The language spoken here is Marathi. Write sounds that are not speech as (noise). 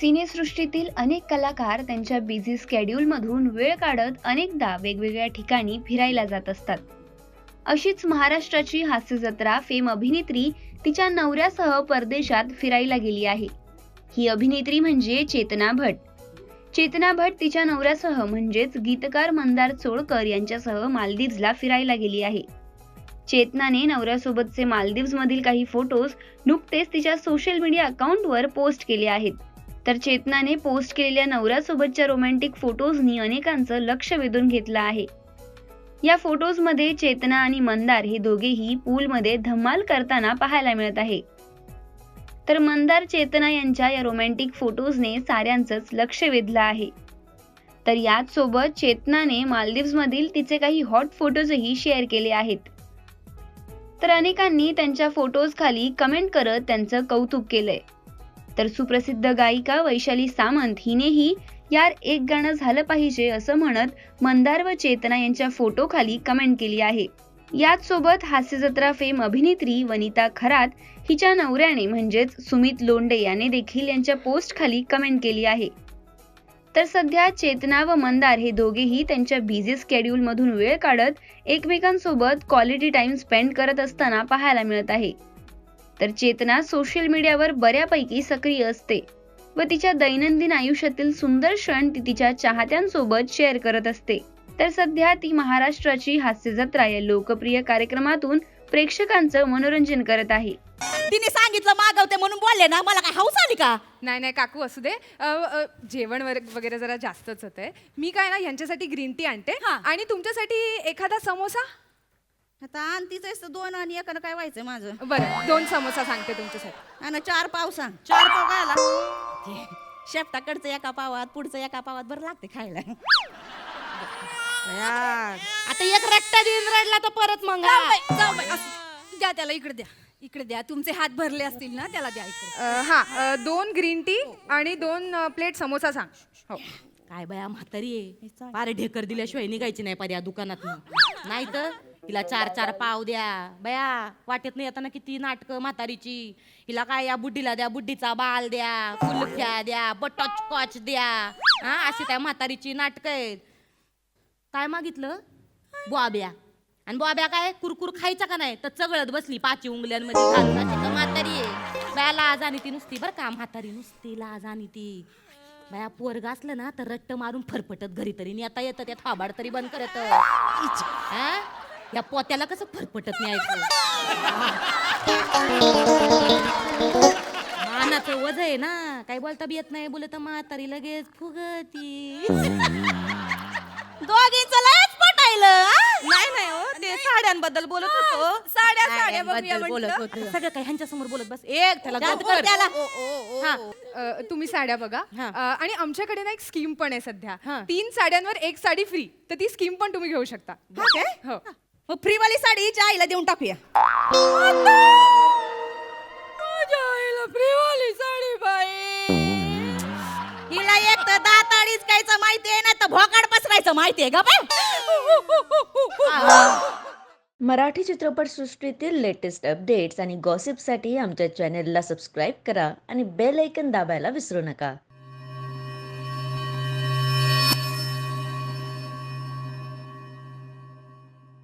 सिनेसृष्टीतील अनेक कलाकार त्यांच्या बिझी स्केड्यूलमधून वेळ काढत अनेकदा वेगवेगळ्या ठिकाणी फिरायला जात असतात. अशीच महाराष्ट्राची हास्य जत्रा फेम अभिनेत्री तिच्या नवऱ्यासह परदेशात फिरायला गेली आहे. ही अभिनेत्री म्हणजे चेतना भट. चेतना भट तिच्या नवऱ्यासह म्हणजेच गीतकार मंदार चोळकर यांच्यासह मालदीव्जला फिरायला गेली आहे. चेतनाने नवऱ्यासोबतचे मालदीव्ज मधील काही फोटोज नुकतेच तिच्या सोशल मीडिया अकाउंटवर पोस्ट केले आहेत. तर चेतनाने पोस्ट केलेल्या नवऱ्यासोबतच्या रोमॅन्टिक फोटोजनी अनेकांचं लक्ष वेधून घेतलं आहे. या फोटोजमध्ये चेतना आणि मंदार हे दोघेही पूलमध्ये धमाल करताना पाहायला मिळत आहे. तर मंदार चेतना यांच्या या रोमॅन्टिक फोटोजने साऱ्यांचंच लक्ष वेधलं आहे. तर याच सोबत चेतनाने मालदीव्जमधील तिचे काही हॉट फोटोजही शेअर केले आहेत. तर अनेकांनी त्यांच्या फोटोज खाली कमेंट करत त्यांचं कौतुक केलंय. तर सुप्रसिद्ध गायिका वैशाली सामंत हिनेही यार एक गाणं झालं पाहिजे असं म्हणत मंदार व चेतना यांच्या फोटोखाली कमेंट केली आहे. याच सोबत हास्यजत्रा फेम अभिनेत्री वनिता खरात हिच्या नवऱ्याने म्हणजेच सुमित लोंडे याने देखील यांच्या पोस्ट खाली कमेंट केली आहे. तर सध्या चेतना व मंदार हे दोघेही त्यांच्या बिझी स्केड्यूल मधून वेळ काढत एकमेकांसोबत क्वालिटी टाइम स्पेंड करत असताना पाहायला मिळत आहे. तर चेतना सोशल मीडियावर बऱ्यापैकी सक्रिय असते व तिच्या दैनंदिन आयुष्यातील सुंदर क्षण ती तिच्या चाहत्यांसोबत शेअर करत असते. तर सध्या ती महाराष्ट्राची हास्य जत्रा या लोकप्रिय कार्यक्रमातून प्रेक्षकांचं मनोरंजन करत आहे. तिने सांगितलं मागवते म्हणून बोलले ना मला काय हौस आली का? नाही नाही काकू असू दे. अ, अ, जेवण वर- वगैरे जरा जास्तच होतंय. मी काय ना ह्यांच्यासाठी ग्रीन टी आणते. आणि तुमच्यासाठी एखादा समोसा? आता आणतीच दोन आणि एकानं काय व्हायचं माझं? बरं दोन समोसा सांगते तुमच्यासाठी. आणि चार पाव सांग. चार पाव काय आला ते शेपटाकडचं एका पावात पुढचं एका पावात बरं लागते खायला. आता एक रट्टा देऊन रडला तर परत मग जाऊ बाई, जाऊ बाई, असं. द्या त्याला इकडे द्या. इकडे द्या. तुमचे हात भरले असतील ना त्याला द्या इकडे. अ, हा अ, दोन ग्रीन टी आणि दोन अ, प्लेट समोसा सांग. हो. काय बया म्हातारी आहे. फार ढेकर दिल्याशिवाय निघायची नाही पर्या दुकानात नाही तर हिला चार चार पाव द्या. बया वाटेत नाही येताना किती नाटक म्हातारीची. हिला काय या बुड्डीला द्या बुड्डीचा बाल द्या कुल्फ्या द्या बटॉच द्या. हा अशी त्या म्हातारीची नाटक आहेत. काय मागितलं? बॉब्या. आणि बॉब्या काय कुरकुर खायचा का नाही? तर चगळत बसली पाची उंगल्यांमध्ये. घालून अशी म्हातारी आहे. बया लाज आणि ती नुसती बरं का म्हातारी नुसती लाज आणि ती. बया पोरग असलं ना तर रट्ट मारून फरफटत घरी तरी नेता येतं त्या थाबाड तरी बंद करत. हा? या पोत्याला कसं फरफटत न्यायचं मानाचं वज आहे ना काही बोलता बी येत नाही बोलत म्हातारी लगेच फुगती. दोघींच लयच पटायलं नाही नाही हो ते साड्यांबद्दल बोलत होतो. साड्या, साड्या बघूया बोलत म्हटलं. होतो. सगळं काही ह्यांच्या समोर बोलत बस. एक त्याला कर. हा. अ, तुम्ही साड्या बघा. हा. अ, आणि आमच्याकडे ना एक स्कीम पण आहे सध्या. हा. तीन साड्यांवर एक साडी फ्री. तर ती स्कीम पण तुम्ही घेऊ शकता. हा काय? हो. मग फ्रीवाली साडी हिच्या आईला देऊन टाकूया. फ्रीवाली साडी बाई! हिला एक तर दाताळीच कायचं माहितीये ना तर भोकाड पसरायचं माहितीये ग (laughs) मराठी चित्रपटसृष्टीतील लेटेस्ट अपडेट्स आणि गॉसिपसाठी आमच्या चॅनेलला सबस्क्राईब करा आणि बेल ऐकन दाबायला विसरू नका.